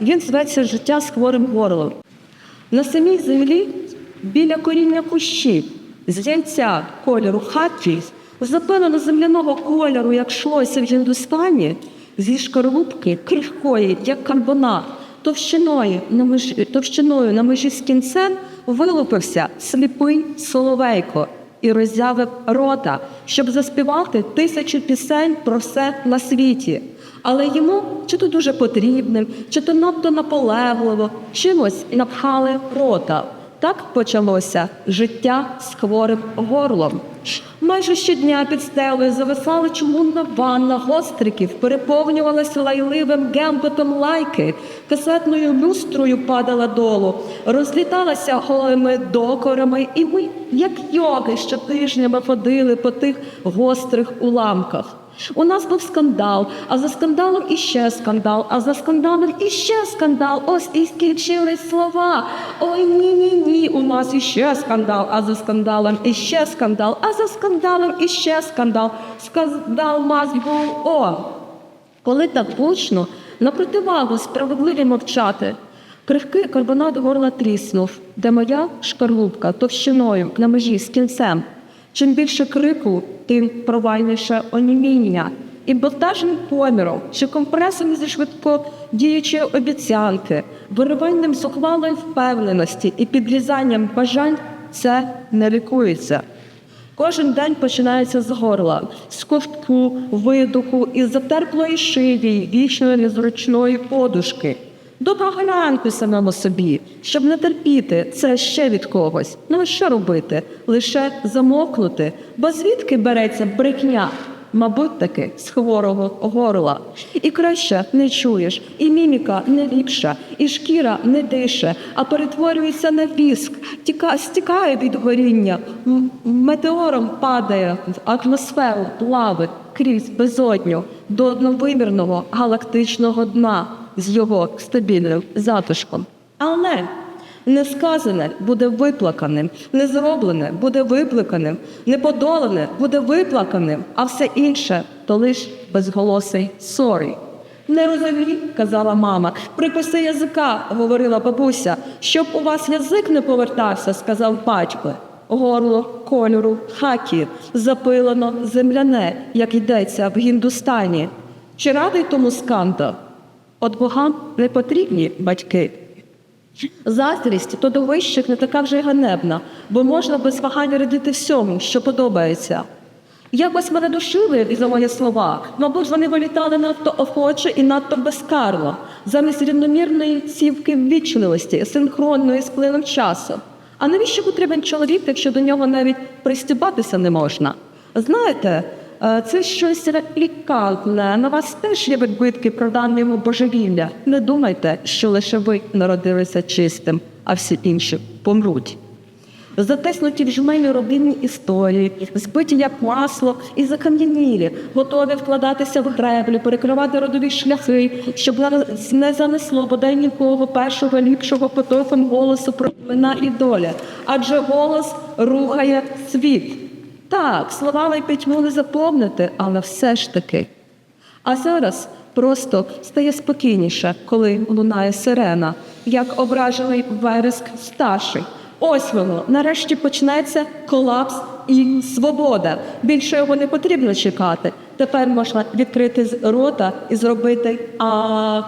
Він зветься Життя з хворим горлом. На самій землі біля коріння кущів з яйця кольору хакі, запилено земляного кольору, як шлося в Гіндустані, зі шкарлупки крихкої, як карбонат, товщиною на межі, товщиною на межі з кінцем вилупився сліпий соловейко і роззявив рота, щоб заспівати тисячу пісень про все на світі. Але йому чи то дуже потрібним, чи то надто наполегливо, чимось напхали рота. Так почалося життя з хворим горлом. Майже щодня під стелею зависала чумунна ванна гостриків, переповнювалася лайливим гембетом лайки, касетною люстрою падала долу, розліталася голими докорами, і ми, як йоги, щотижнями ходили по тих гострих уламках. У нас був скандал, а за скандалом іще скандал, а за скандалом іще скандал. Ось і скінчились слова. Ой, ні, ні, ні. У нас іще скандал, а за скандалом іще скандал, а за скандалом іще скандал. Скандал був о. Коли так гучно, на противагу справедливі мовчати. Крихкий карбонат горла тріснув, де моя шкарлупка товщиною на межі з кінцем. Чим більше крику, тим провальніше оніміння. І бовтажним поміром чи компресом зі швидко діючої обіцянки, вириванням зухвалої впевненості і підрізанням бажань це не лікується. Кожен день починається з горла, з ковтку, видуху і затерплої шиї, вічної незручної подушки. Доброго ранку самому собі, щоб не терпіти це ще від когось. Ну що робити? Лише замокнути, бо звідки береться брехня? Мабуть, таки з хворого горла. І краще не чуєш, і міміка не ліпша, і шкіра не дише, а перетворюється на віск, тіка, стікає від горіння, метеором падає в атмосферу, плавить крізь безодню до одновимірного галактичного дна з його стабільним затишком. Але Несказане буде виплаканим, незроблене буде виплаканим, неподолане буде виплаканим, а все інше то лиш безголосий сорі. Не розумій, казала мама, приписи язика, говорила бабуся, щоб у вас язик не повертався, сказав батько. Горло кольору хакі, запилено земляне, як йдеться в Гіндустані. Чи радий тому скандал? От богам не потрібні батьки. Заздрість то до вищих не така вже й ганебна, бо можна без вагання радити всьому, що подобається. Якось мене душили за мої слова, мабуть, вони вилітали надто охоче і надто безкарно, замість рівномірної цівки ввічливості, синхронної з плином часу. А навіщо потрібен чоловік, якщо до нього навіть пристібатися не можна? Знаєте, це щось реплікантне. На вас теж є відбитки про йому божевілля. Не думайте, що лише ви народилися чистим, а всі інші помруть. Затиснуті в жмені родинні історії, збиті як масло і закам'янілі, готові вкладатися в греблю, перекривати родові шляхи, щоб не занесло бодай нікого першого ліпшого потоком голосу про імена і доля. Адже голос рухає світ. Так, словами пітьму не заповнити, але все ж таки. А зараз просто стає спокійніше, коли лунає сирена, як ображений вереск старший. Ось воно, нарешті почнеться колапс і свобода. Більше його не потрібно чекати. Тепер можна відкрити рота і зробити а.